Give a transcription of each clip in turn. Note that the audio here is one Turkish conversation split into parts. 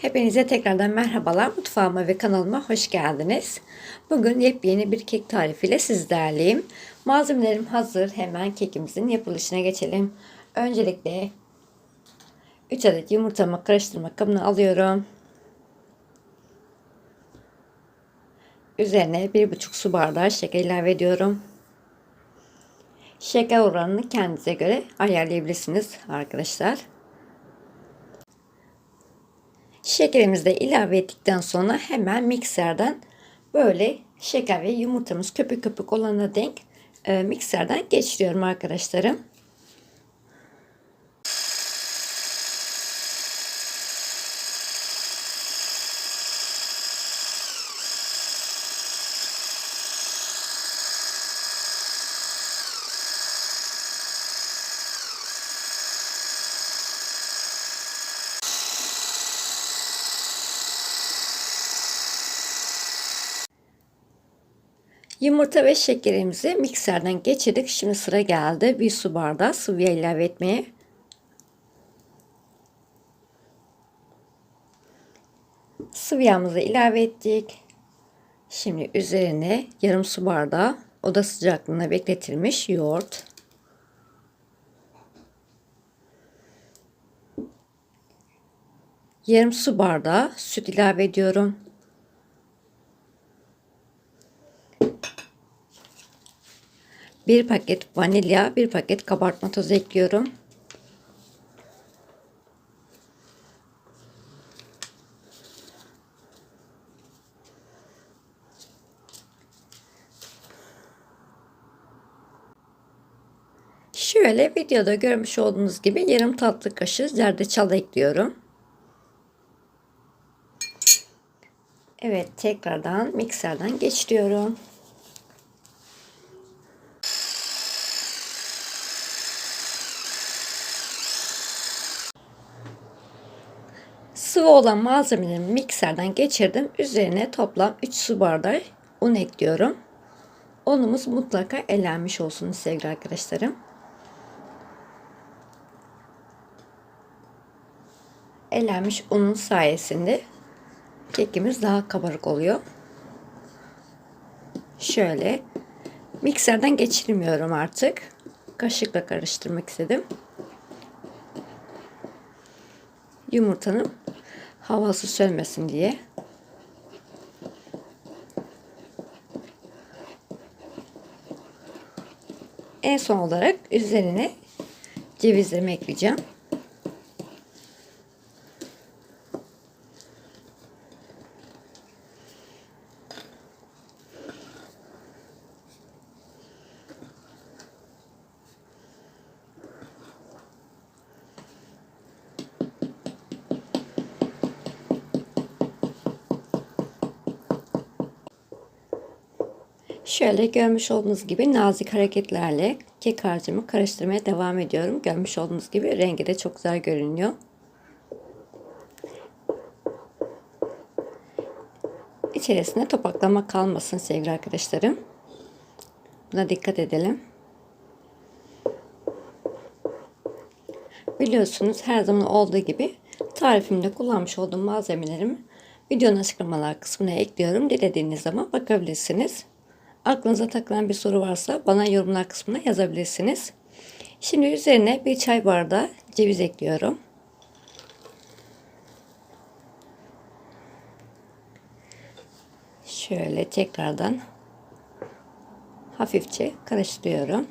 Hepinize tekrardan merhabalar. Mutfağıma ve kanalıma hoş geldiniz. Bugün yepyeni bir kek tarifiyle sizlerleyim. Malzemelerim hazır. Hemen kekimizin yapılışına geçelim. Öncelikle 3 adet yumurtamı karıştırma kabına alıyorum. Üzerine 1,5 su bardağı şeker ilave ediyorum. Şeker oranını kendinize göre ayarlayabilirsiniz arkadaşlar. Şekerimizi de ilave ettikten sonra hemen mikserden böyle şeker ve yumurtamız köpük köpük olana denk e, mikserden geçiriyorum arkadaşlarım. Yumurta ve şekerimizi mikserden geçirdik. Şimdi sıra geldi bir su bardağı sıvı yağ ilave etmeye. Sıvı yağımızı ilave ettik. Şimdi üzerine yarım su bardağı oda sıcaklığına bekletilmiş yoğurt. Yarım su bardağı süt ilave ediyorum. Bir paket vanilya, bir paket kabartma tozu ekliyorum. Şöyle videoda görmüş olduğunuz gibi yarım tatlı kaşığı zerdeçal ekliyorum. Evet tekrardan mikserden geçiriyorum. Sıvı olan malzemelerimi mikserden geçirdim. Üzerine toplam 3 su bardağı un ekliyorum. Unumuz mutlaka elenmiş olsun sevgili arkadaşlarım. Elenmiş unun sayesinde kekimiz daha kabarık oluyor. Şöyle mikserden geçirmiyorum artık. Kaşıkla karıştırmak istedim. Yumurtanın havası sönmesin diye. En son olarak üzerine cevizlerimi ekleyeceğim. Şöyle görmüş olduğunuz gibi nazik hareketlerle kek harcımı karıştırmaya devam ediyorum. Görmüş olduğunuz gibi rengi de çok güzel görünüyor. İçerisinde topaklama kalmasın sevgili arkadaşlarım. Buna dikkat edelim. Biliyorsunuz her zaman olduğu gibi tarifimde kullanmış olduğum malzemelerimi videonun açıklamalar kısmına ekliyorum. Dilediğiniz zaman bakabilirsiniz. Aklınıza takılan bir soru varsa bana yorumlar kısmına yazabilirsiniz. Şimdi üzerine bir çay bardağı ceviz ekliyorum. Şöyle tekrardan hafifçe karıştırıyorum.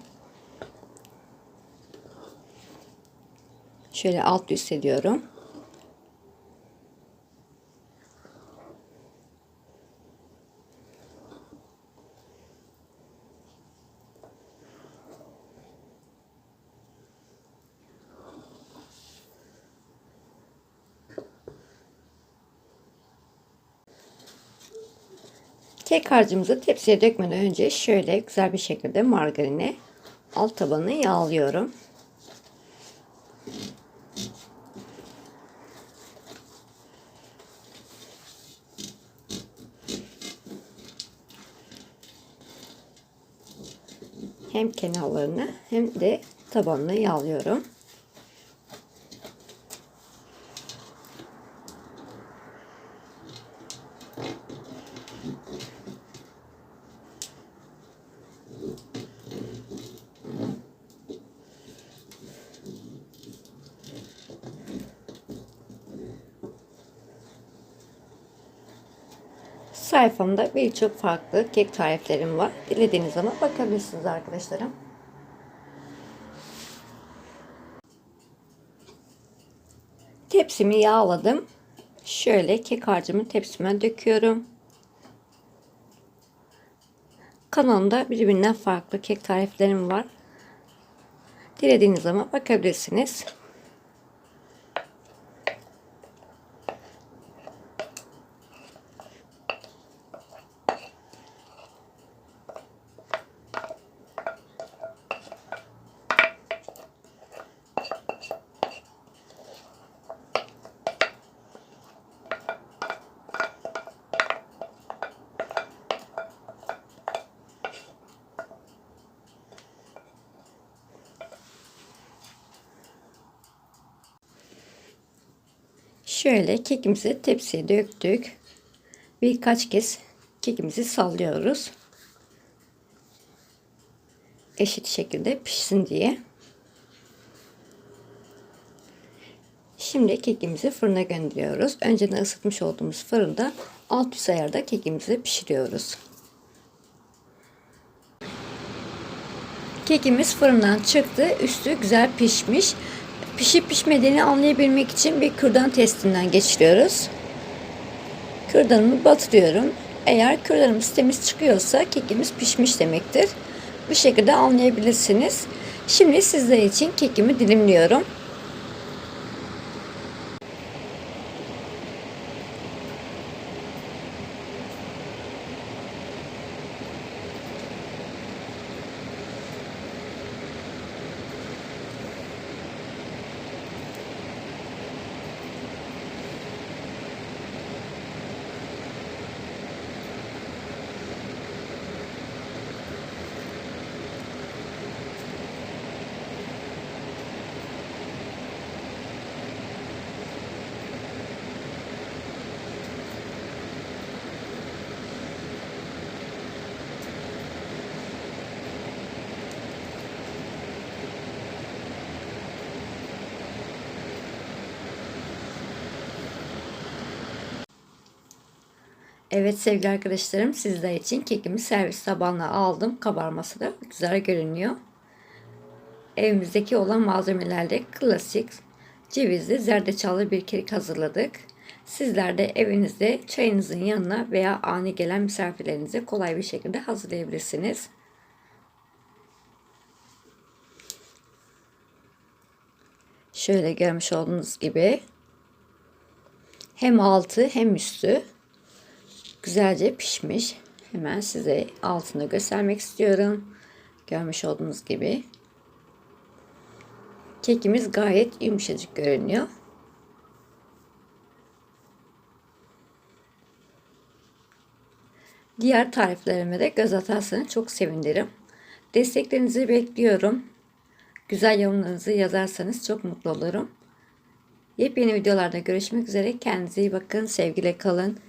Şöyle alt üst ediyorum. Kek harcımızı tepsiye dökmeden önce şöyle güzel bir şekilde margarini alt tabanını yağlıyorum. Hem kenarlarını hem de tabanını yağlıyorum. Sayfamda birçok farklı kek tariflerim var. Dilediğiniz zaman bakabilirsiniz arkadaşlarım. Tepsimi yağladım. Şöyle kek harcımı tepsime döküyorum. Kanalımda birbirinden farklı kek tariflerim var. Dilediğiniz zaman bakabilirsiniz. Şöyle kekimizi tepsiye döktük. Birkaç kez kekimizi sallıyoruz. Eşit şekilde pişsin diye. Şimdi kekimizi fırına gönderiyoruz. Önceden ısıtmış olduğumuz fırında alt üst ayarda kekimizi pişiriyoruz. Kekimiz fırından çıktı. Üstü güzel pişmiş. Pişip pişmediğini anlayabilmek için bir kürdan testinden geçiriyoruz. Kürdanımı batırıyorum. Eğer kürdanımız temiz çıkıyorsa kekimiz pişmiş demektir. Bu şekilde anlayabilirsiniz. Şimdi sizler için kekimi dilimliyorum. Evet sevgili arkadaşlarım sizler için kekimi servis tabağına aldım. Kabarması da güzel görünüyor. Evimizdeki olan malzemelerle klasik cevizli zerdeçallı bir kek hazırladık. Sizler de evinizde çayınızın yanına veya ani gelen misafirlerinize kolay bir şekilde hazırlayabilirsiniz. Şöyle görmüş olduğunuz gibi hem altı hem üstü güzelce pişmiş. Hemen size altını göstermek istiyorum. Görmüş olduğunuz gibi. Kekimiz gayet yumuşacık görünüyor. Diğer tariflerime de göz atarsanız çok sevinirim. Desteklerinizi bekliyorum. Güzel yorumlarınızı yazarsanız çok mutlu olurum. Yepyeni videolarda görüşmek üzere. Kendinize iyi bakın. Sevgiyle kalın.